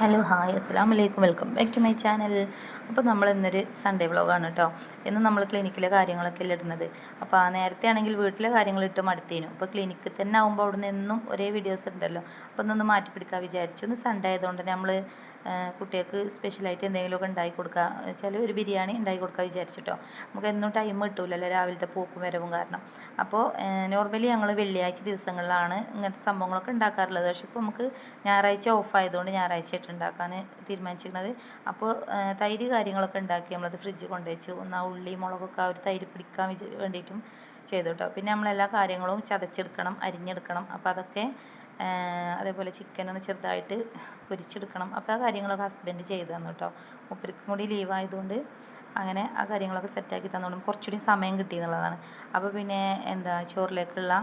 Hello hi അസ്സാം വലൈക്കും welcome back to my channel. അപ്പോൾ നമ്മൾ ഇന്നൊരു സൺഡേ വ്ളോഗാണ് കേട്ടോ ഇന്ന് നമ്മൾ ക്ലിനിക്കിലെ കാര്യങ്ങളൊക്കെ അല്ലേ ഇടുന്നത്? അപ്പോൾ ആ നേരത്തെ ആണെങ്കിൽ വീട്ടിലെ കാര്യങ്ങൾ ഇട്ട് മടുത്തേനു. അപ്പോൾ ക്ലിനിക്കിൽ തന്നെ ആകുമ്പോൾ അവിടെ നിന്ന് ഒരേ വീഡിയോസ് ഉണ്ടല്ലോ. അപ്പോൾ ഒന്നൊന്ന് മാറ്റി പിടിക്കാൻ വിചാരിച്ചു. ഒന്ന് സൺഡേ ആയതുകൊണ്ട് നമ്മൾ കുട്ടികൾക്ക് സ്പെഷ്യലായിട്ട് എന്തെങ്കിലുമൊക്കെ ഉണ്ടാക്കി കൊടുക്കുക ചില ഒരു ബിരിയാണി ഉണ്ടാക്കി കൊടുക്കാൻ വിചാരിച്ചിട്ടോ നമുക്ക് എന്നും ടൈം കിട്ടൂലല്ലോ രാവിലത്തെ പോക്കും വരവും കാരണം. അപ്പോൾ നോർമലി ഞങ്ങൾ വെള്ളിയാഴ്ച ദിവസങ്ങളിലാണ് ഇങ്ങനത്തെ സംഭവങ്ങളൊക്കെ ഉണ്ടാക്കാറുള്ളത്. പക്ഷെ ഇപ്പോൾ നമുക്ക് ഞായറാഴ്ച ഓഫ് ആയതുകൊണ്ട് ഞായറാഴ്ച ഉണ്ടാക്കാൻ തീരുമാനിച്ചിരുന്നത് അപ്പോൾ തൈര് കാര്യങ്ങളൊക്കെ ഉണ്ടാക്കി നമ്മളത് ഫ്രിഡ്ജ് കൊണ്ടുവച്ചു ഒന്ന് ആ ഉള്ളി മുളകൊക്കെ ആ ഒരു തൈര് പിടിക്കാൻ വേണ്ടിയിട്ടും ചെയ്തു കേട്ടോ പിന്നെ നമ്മളെല്ലാ കാര്യങ്ങളും ചതച്ചെടുക്കണം അരിഞ്ഞെടുക്കണം. അപ്പോൾ അതൊക്കെ അതേപോലെ ചിക്കൻ ഒന്ന് ചെറുതായിട്ട് പൊരിച്ചെടുക്കണം. അപ്പോൾ ആ കാര്യങ്ങളൊക്കെ ഹസ്ബൻഡ് ചെയ്തു തന്നു കേട്ടോ മുപ്പരിക്കും കൂടി ലീവായതുകൊണ്ട് അങ്ങനെ ആ കാര്യങ്ങളൊക്കെ സെറ്റാക്കി തന്നോളും. കുറച്ചുകൂടി സമയം കിട്ടി എന്നുള്ളതാണ്. അപ്പോൾ പിന്നെ എന്താ ചോറിലേക്കുള്ള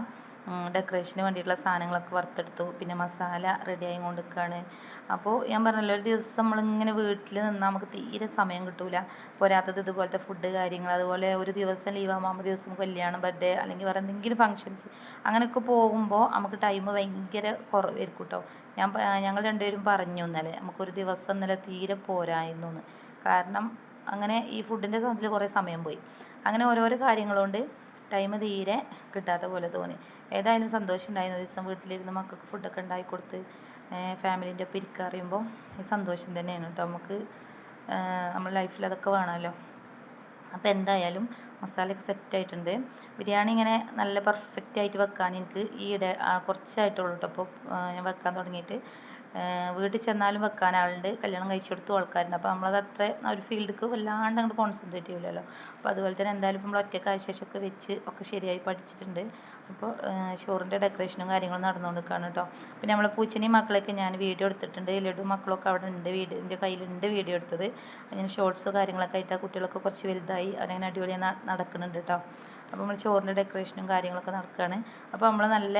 ഡെക്കറേഷന് വേണ്ടിയിട്ടുള്ള സാധനങ്ങളൊക്കെ വറുത്തെടുത്തു. പിന്നെ മസാല റെഡി ആയി കൊണ്ടിരിക്കുകയാണ് അപ്പോൾ ഞാൻ പറഞ്ഞല്ലോ ഒരു ദിവസം നമ്മളിങ്ങനെ വീട്ടിൽ നിന്നാൽ നമുക്ക് തീരെ സമയം കിട്ടൂല. പോരാത്തത് ഇതുപോലത്തെ ഫുഡ് കാര്യങ്ങൾ. അതുപോലെ ഒരു ദിവസം ലീവ് ആകുമ്പോൾ ദിവസം കല്യാണം ബർത്ത്ഡേ അല്ലെങ്കിൽ വേറെ എന്തെങ്കിലും ഫങ്ഷൻസ് അങ്ങനെയൊക്കെ പോകുമ്പോൾ നമുക്ക് ടൈം ഭയങ്കര കുറവായിരിക്കും കേട്ടോ ഞാൻ ഞങ്ങൾ രണ്ടുപേരും പറഞ്ഞു ഇന്നലെ നമുക്കൊരു ദിവസം ഇന്നലെ തീരെ പോരായിരുന്നു എന്ന് കാരണം അങ്ങനെ ഈ ഫുഡിന്റെ സാധനത്തിൽ കുറേ സമയം പോയി. അങ്ങനെ ഓരോരോ കാര്യങ്ങളുകൊണ്ട് ടൈം തീരെ കിട്ടാത്ത പോലെ തോന്നി. ഏതായാലും സന്തോഷം ഉണ്ടായിരുന്നു ഒരു ദിവസം വീട്ടിലിരുന്ന് മക്കൾക്ക് ഫുഡൊക്കെ ഉണ്ടാക്കി കൊടുത്ത് ഫാമിലീന്റെ ഒപ്പം ഇരിക്കുക അറിയുമ്പോൾ സന്തോഷം തന്നെയാണ് കേട്ടോ. നമുക്ക് നമ്മുടെ ലൈഫിൽ അതൊക്കെ വേണമല്ലോ. അപ്പോൾ എന്തായാലും മസാലയൊക്കെ സെറ്റായിട്ടുണ്ട് ബിരിയാണി ഇങ്ങനെ നല്ല പെർഫെക്റ്റ് ആയിട്ട് വെക്കാൻ എനിക്ക് ഈ ഇട കുറച്ചായിട്ടുള്ളൂ കേട്ടോ. അപ്പോൾ ഞാൻ വെക്കാൻ തുടങ്ങിയിട്ട്. വീട്ടിൽ ചെന്നാലും വെക്കാൻ ആളുണ്ട്. കല്യാണം കഴിച്ചു കൊടുത്തു ആൾക്കാരുണ്ട്. അപ്പോൾ നമ്മളത് അത്ര ഒരു ഫീൽഡിക്ക് വല്ലാണ്ട് അങ്ങോട്ട് കോൺസെൻട്രേറ്റ് ചെയ്യില്ലല്ലോ അപ്പോൾ അതുപോലെ തന്നെ എന്തായാലും നമ്മൾ ഒറ്റയ്ക്ക് ആശേഷമൊക്കെ വെച്ച് ഒക്കെ ശരിയായി പഠിച്ചിട്ടുണ്ട്. അപ്പോൾ ഷോറിന്റെ ഡെക്കറേഷനും കാര്യങ്ങളും നടന്നുകൊണ്ടിരിക്കുകയാണ് കേട്ടോ പിന്നെ നമ്മളെ പൂച്ചനെയും മക്കളെയൊക്കെ ഞാൻ വീഡിയോ എടുത്തിട്ടുണ്ട്. ലഡു മക്കളൊക്കെ അവിടെ ഉണ്ട് വീഡിയോ കയ്യിലുണ്ട് വീഡിയോ എടുത്തത്. അങ്ങനെ ഷോർട്സ് കാര്യങ്ങളൊക്കെ ആയിട്ട് ആ കുട്ടികളൊക്കെ കുറച്ച് വലുതായി. അവരങ്ങനെ അടിപൊളിയായി നടക്കുന്നുണ്ട് കേട്ടോ അപ്പോൾ നമ്മൾ ചോറിന്റെ ഡെക്കറേഷനും കാര്യങ്ങളൊക്കെ നടക്കുകയാണ്. അപ്പോൾ നമ്മൾ നല്ല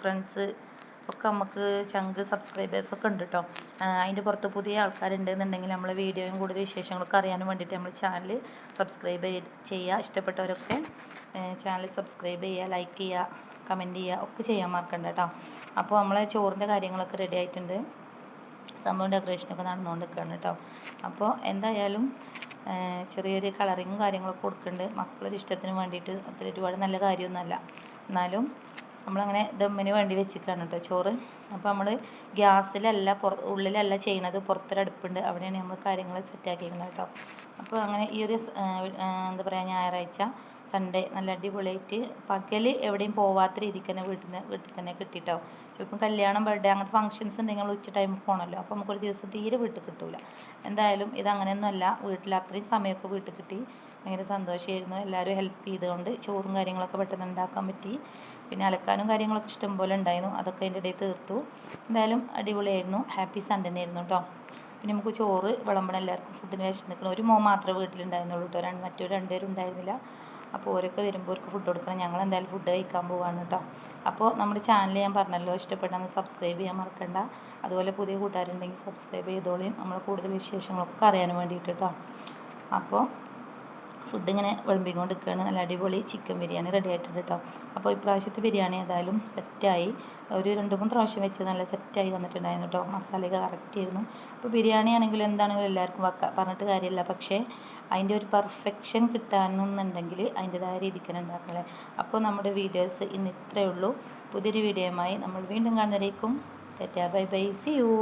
ഫ്രണ്ട്സ് ഒക്കെ നമുക്ക് ചങ്ക് സബ്സ്ക്രൈബേഴ്സ് ഒക്കെ ഉണ്ട് കേട്ടോ അതിന്റെ പുറത്ത് പുതിയ ആൾക്കാരുണ്ട് എന്നുണ്ടെങ്കിൽ നമ്മളെ വീഡിയോയും കൂടുതൽ വിശേഷങ്ങളൊക്കെ അറിയാനും വേണ്ടിയിട്ട് നമ്മൾ ചാനൽ സബ്സ്ക്രൈബ് ചെയ്യുക ഇഷ്ടപ്പെട്ടവരൊക്കെ ചാനൽ സബ്സ്ക്രൈബ് ചെയ്യുക ലൈക്ക് ചെയ്യുക കമന്റ് ചെയ്യുക ഒക്കെ ചെയ്യാൻ മറക്കണ്ട കേട്ടോ അപ്പോൾ നമ്മളെ ചോറിന്റെ കാര്യങ്ങളൊക്കെ റെഡി ആയിട്ടുണ്ട്. സംഭവം ഡെക്കറേഷനൊക്കെ നടന്നുകൊണ്ട് നിൽക്കുകയാണ് കേട്ടോ അപ്പോൾ എന്തായാലും ചെറിയൊരു കളറിങ്ങും കാര്യങ്ങളൊക്കെ കൊടുക്കുന്നുണ്ട് മക്കളൊരു ഇഷ്ടത്തിന് വേണ്ടിയിട്ട് അത്ര ഒരുപാട് നല്ല കാര്യമൊന്നുമല്ല. എന്നാലും നമ്മളങ്ങനെ ദമ്മിന് വേണ്ടി വെച്ചിക്കാണ് കേട്ടോ ചോറ്. അപ്പോൾ നമ്മൾ ഗ്യാസിലല്ല പുറ ഉള്ളിലല്ല ചെയ്യണത് പുറത്തൊരു അടുപ്പുണ്ട് അവിടെയാണ് നമ്മൾ കാര്യങ്ങൾ സെറ്റാക്കിയിരിക്കുന്നത് കേട്ടോ അപ്പോൾ അങ്ങനെ ഈ ഒരു എന്താ പറയുക ഞായറാഴ്ച സൺഡേ നല്ല അടിപൊളിയായിട്ട് പകൽ എവിടെയും പോവാത്ത രീതിക്ക് തന്നെ വീട്ടിൽ നിന്ന് വീട്ടിൽ തന്നെ കിട്ടിയിട്ടോ ചിലപ്പം കല്യാണം ബർത്ത്ഡേ അങ്ങനത്തെ ഫംഗ്ഷൻസ് ഉണ്ടെങ്കിൽ ഉച്ച ടൈമിൽ പോകണമല്ലോ അപ്പോൾ നമുക്കൊരു ദിവസം തീരെ വീട്ടിൽ കിട്ടില്ല എന്തായാലും ഇത് അങ്ങനെയൊന്നുമല്ല വീട്ടിൽ അത്രയും സമയമൊക്കെ വീട്ടിൽ കിട്ടി. ഭയങ്കര സന്തോഷമായിരുന്നു എല്ലാവരും ഹെൽപ്പ് ചെയ്തുകൊണ്ട് ചോറും കാര്യങ്ങളൊക്കെ പെട്ടെന്ന് ഉണ്ടാക്കാൻ പറ്റി. പിന്നെ അലക്കാനും കാര്യങ്ങളൊക്കെ ഇഷ്ടംപോലെ ഉണ്ടായിരുന്നു. അതൊക്കെ അതിന്റെ ഇടയിൽ തീർത്തു. എന്തായാലും അടിപൊളിയായിരുന്നു. ഹാപ്പി സൺഡേ ആയിരുന്നു കേട്ടോ പിന്നെ നമുക്ക് ചോറ് വിളമ്പണം എല്ലാവർക്കും. ഫുഡിന് നിൽക്കണം ഒരു മോ മാത്രമേ വീട്ടിലുണ്ടായിരുന്നുള്ളൂ കേട്ടോ രണ്ട് മറ്റൊരു രണ്ടുപേരും ഉണ്ടായിരുന്നില്ല. അപ്പോൾ ഓരൊക്കെ വരുമ്പോൾ അവർക്ക് ഫുഡ് കൊടുക്കണം. ഞങ്ങൾ എന്തായാലും ഫുഡ് കഴിക്കാൻ പോവാണ് കേട്ടോ അപ്പോൾ നമ്മുടെ ചാനൽ ഞാൻ പറഞ്ഞല്ലോ ഇഷ്ടപ്പെട്ടെന്ന് സബ്സ്ക്രൈബ് ചെയ്യാൻ മറക്കണ്ട. അതുപോലെ പുതിയ കൂട്ടുകാരുണ്ടെങ്കിൽ സബ്സ്ക്രൈബ് ചെയ്തോളിയും നമ്മൾ കൂടുതൽ വിശേഷങ്ങളൊക്കെ അറിയാൻ വേണ്ടിയിട്ട് കേട്ടോ അപ്പോൾ ഫുഡ് ഇങ്ങനെ വിളമ്പിക്കൊണ്ട് നിൽക്കുകയാണ് നല്ല അടിപൊളി ചിക്കൻ ബിരിയാണി റെഡി ആയിട്ടുണ്ട് കേട്ടോ അപ്പോൾ ഇപ്രാവശ്യത്തെ ബിരിയാണി ഏതായാലും സെറ്റായി ഒരു രണ്ട് മൂന്ന് പ്രാവശ്യം വെച്ച് നല്ല സെറ്റായി വന്നിട്ടുണ്ടായിരുന്നു കേട്ടോ മസാലയൊക്കെ കറക്റ്റ് ആയിരുന്നു. അപ്പോൾ ബിരിയാണി ആണെങ്കിലും എന്താണെങ്കിലും എല്ലാവർക്കും വെക്കാം. പറഞ്ഞിട്ട് കാര്യമില്ല. പക്ഷേ അതിന്റെ ഒരു പെർഫെക്ഷൻ കിട്ടാനെന്നുണ്ടെങ്കിൽ അതിന്റെതായ രീതിക്ക് തന്നെ ഉണ്ടാക്കണേ അപ്പോൾ നമ്മുടെ വീഡിയോസ് ഇന്ന് ഇത്രയേ ഉള്ളൂ. പുതിയൊരു വീഡിയോയുമായി നമ്മൾ വീണ്ടും കാണുന്നതായിരിക്കും ബൈ ബൈ സി യു